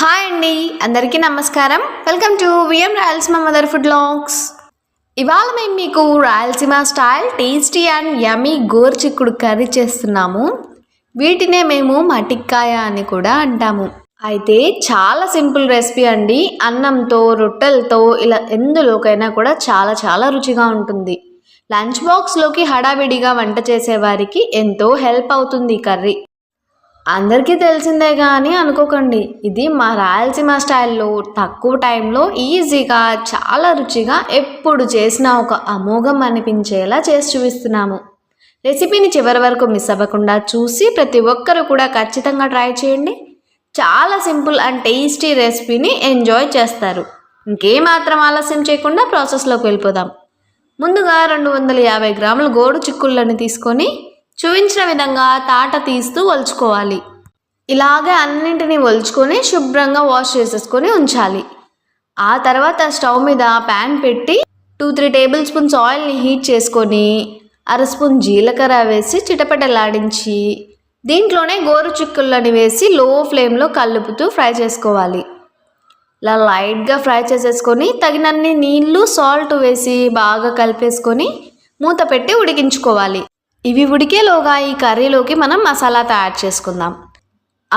Hi అండి అందరికీ నమస్కారం. Welcome to VM Rayalaseema mother food logs ఇవాళ మేము మీకు Rayalaseema style tasty and yummy Gor చిక్కుడు కర్రీ చేస్తున్నాము. వీటినే మేము మటిక్కాయ అని కూడా అంటాము. అయితే చాలా సింపుల్ రెసిపీ అండి. అన్నంతో రొట్టెలతో ఇలా ఎందులోకైనా కూడా చాలా చాలా రుచిగా ఉంటుంది. లంచ్ బాక్స్లోకి హడావిడిగా వంట చేసేవారికి ఎంతో హెల్ప్ అవుతుంది ఈ కర్రీ. అందరికీ తెలిసిందే కానీ అనుకోకండి. ఇది మా రాయలసీమ స్టైల్లో తక్కువ టైంలో ఈజీగా చాలా రుచిగా ఎప్పుడు చేసినా ఒక అమోఘం అనిపించేలా చేసి చూపిస్తున్నాము. రెసిపీని చివరి వరకు మిస్ అవ్వకుండా చూసి ప్రతి ఒక్కరు కూడా ఖచ్చితంగా ట్రై చేయండి. చాలా సింపుల్ అండ్ టేస్టీ రెసిపీని ఎంజాయ్ చేస్తారు. ఇంకేమాత్రం ఆలస్యం చేయకుండా ప్రాసెస్లోకి వెళ్ళిపోదాం. ముందుగా రెండు వందల యాభై గ్రాముల గోడు చిక్కుళ్ళని తీసుకొని చూపించిన విధంగా తాట తీస్తూ ఒలుచుకోవాలి. ఇలాగే అన్నింటినీ ఒలుచుకొని శుభ్రంగా వాష్ చేసేసుకొని ఉంచాలి. ఆ తర్వాత స్టవ్ మీద ప్యాన్ పెట్టి టూ త్రీ టేబుల్ స్పూన్స్ ఆయిల్ని హీట్ చేసుకొని అర స్పూన్ జీలకర్ర వేసి చిటపటలాడించి దీంట్లోనే గోరు చిక్కుళ్ళని వేసి లో ఫ్లేమ్లో కలుపుతూ ఫ్రై చేసుకోవాలి. ఇలా లైట్గా ఫ్రై చేసేసుకొని తగినన్ని నీళ్ళు సాల్ట్ వేసి బాగా కలిపేసుకొని మూత పెట్టి ఉడికించుకోవాలి. ఇవి ఉడికేలోగా ఈ కర్రీలోకి మనం మసాలా తయారు చేసుకుందాం.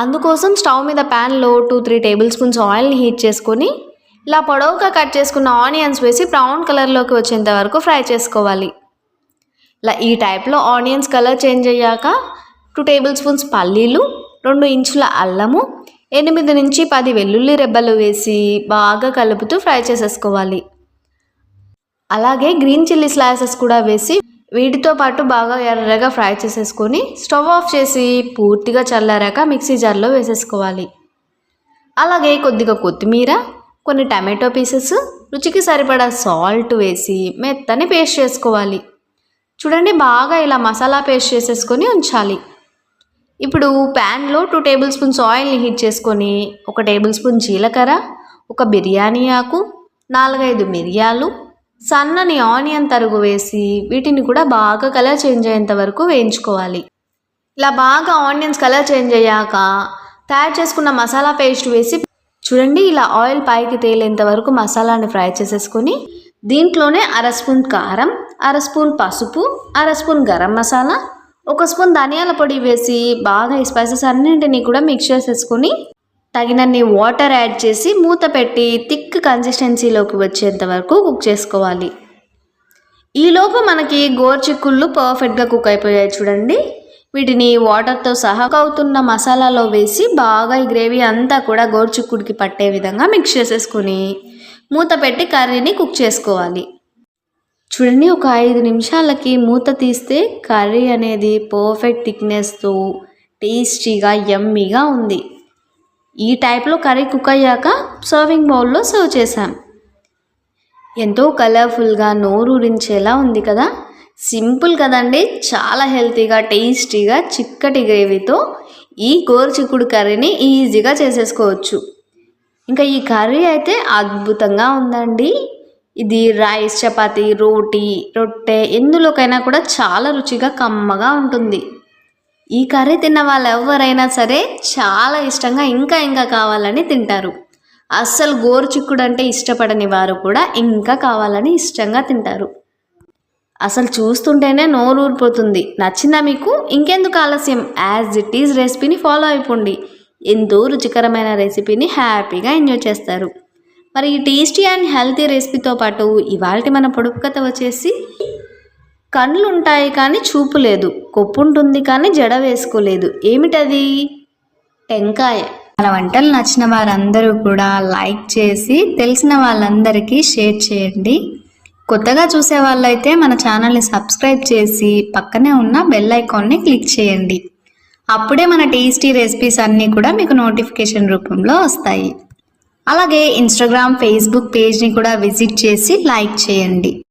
అందుకోసం స్టవ్ మీద ప్యాన్లో టూ త్రీ టేబుల్ స్పూన్స్ ఆయిల్ని హీట్ చేసుకొని ఇలా పొడవుగా కట్ చేసుకున్న ఆనియన్స్ వేసి బ్రౌన్ కలర్లోకి వచ్చేంత వరకు ఫ్రై చేసుకోవాలి. ఇలా ఈ టైప్లో ఆనియన్స్ కలర్ చేంజ్ అయ్యాక టూ టేబుల్ స్పూన్స్ పల్లీలు రెండు ఇంచుల అల్లము ఎనిమిది నుంచి పది వెల్లుల్లి రెబ్బలు వేసి బాగా కలుపుతూ ఫ్రై చేసేసుకోవాలి. అలాగే గ్రీన్ చిల్లీ స్లైసెస్ కూడా వేసి వీటితో పాటు బాగా ఎర్రగా ఫ్రై చేసేసుకొని స్టవ్ ఆఫ్ చేసి పూర్తిగా చల్లారాక మిక్సీ జార్లో వేసేసుకోవాలి. అలాగే కొద్దిగా కొత్తిమీర కొన్ని టమాటో పీసెస్ రుచికి సరిపడా సాల్ట్ వేసి మెత్తని పేస్ట్ చేసుకోవాలి. చూడండి బాగా ఇలా మసాలా పేస్ట్ చేసేసుకొని ఉంచాలి. ఇప్పుడు ప్యాన్లో టూ టేబుల్ స్పూన్స్ ఆయిల్ని హీట్ చేసుకొని ఒక టేబుల్ స్పూన్ జీలకర్ర ఒక బిర్యానీ ఆకు నాలుగైదు మిరియాలు సన్నని ఆనియన్ తరుగు వేసి వీటిని కూడా బాగా కలర్ చేంజ్ అయ్యేంత వరకు వేయించుకోవాలి. ఇలా బాగా ఆనియన్స్ కలర్ చేంజ్ అయ్యాక తయారు చేసుకున్న మసాలా పేస్ట్ వేసి చూడండి ఇలా ఆయిల్ పైకి తేలేంత వరకు మసాలాని ఫ్రై చేసేసుకొని దీంట్లోనే అర స్పూన్ కారం అర స్పూన్ పసుపు అర స్పూన్ గరం మసాలా ఒక స్పూన్ ధనియాల పొడి వేసి బాగా ఈ స్పైసెస్ అన్నింటినీ కూడా మిక్స్ చేసేసుకొని తగినన్ని వాటర్ యాడ్ చేసి మూత పెట్టి థిక్ కన్సిస్టెన్సీలోకి వచ్చేంత వరకు కుక్ చేసుకోవాలి. ఈలోపు మనకి గోర్చిక్కుళ్ళు పర్ఫెక్ట్గా కుక్ అయిపోయాయి చూడండి. వీటిని వాటర్తో సహా అవుతున్న మసాలాలో వేసి బాగా ఈ గ్రేవీ అంతా కూడా గోర్చిక్కుడికి పట్టే విధంగా మిక్స్ చేసేసుకొని మూత పెట్టి కర్రీని కుక్ చేసుకోవాలి. చూడండి ఒక ఐదు నిమిషాలకి మూత తీస్తే కర్రీ అనేది పర్ఫెక్ట్ థిక్నెస్తో టేస్టీగా యమ్మీగా ఉంది. ఈ టైప్లో కర్రీ కుక్ అయ్యాక సర్వింగ్ బౌల్లో సర్వ్ చేశాం. ఎంతో కలర్ఫుల్గా నోరూరించేలా ఉంది కదా. సింపుల్ కదండి చాలా హెల్తీగా టేస్టీగా చిక్కటి గ్రేవీతో ఈ గోరుచిక్కుడు కర్రీని ఈజీగా చేసేసుకోవచ్చు. ఇంకా ఈ కర్రీ అయితే అద్భుతంగా ఉందండి. ఇది రైస్ చపాతీ రోటీ రొట్టె ఎందులోకైనా కూడా చాలా రుచిగా కమ్మగా ఉంటుంది. ఈ కర్రీ తిన్న వాళ్ళు ఎవరైనా సరే చాలా ఇష్టంగా ఇంకా ఇంకా కావాలని తింటారు. అస్సలు గోరు చిక్కుడు అంటే ఇష్టపడని వారు కూడా ఇంకా కావాలని ఇష్టంగా తింటారు. అసలు చూస్తుంటేనే నోరు ఊరిపోతుంది. నచ్చిందా మీకు? ఇంకెందుకు ఆలస్యం? యాజ్ ఇట్ ఈజ్ రెసిపీని ఫాలో అయిపోండి. ఎంతో రుచికరమైన రెసిపీని హ్యాపీగా ఎంజాయ్ చేస్తారు. మరి ఈ టేస్టీ అండ్ హెల్తీ రెసిపీతో పాటు ఇవాళ మన పొడుపు కథ వచ్చేసి కళ్ళు ఉంటాయి కానీ చూపు లేదు. కొప్పు ఉంటుంది కానీ జడ వేసుకోలేదు. ఏమిటది? టెంకాయ. మన వంటలు నచ్చిన వారందరూ కూడా లైక్ చేసి తెలిసిన వాళ్ళందరికీ షేర్ చేయండి. కొత్తగా చూసే వాళ్ళైతే మన ఛానల్ని సబ్స్క్రైబ్ చేసి పక్కనే ఉన్న బెల్ ఐకాన్ని క్లిక్ చేయండి. అప్పుడే మన టేస్టీ రెసిపీస్ అన్నీ కూడా మీకు నోటిఫికేషన్ రూపంలో వస్తాయి. అలాగే ఇన్స్టాగ్రామ్ ఫేస్బుక్ పేజ్ని కూడా విజిట్ చేసి లైక్ చేయండి.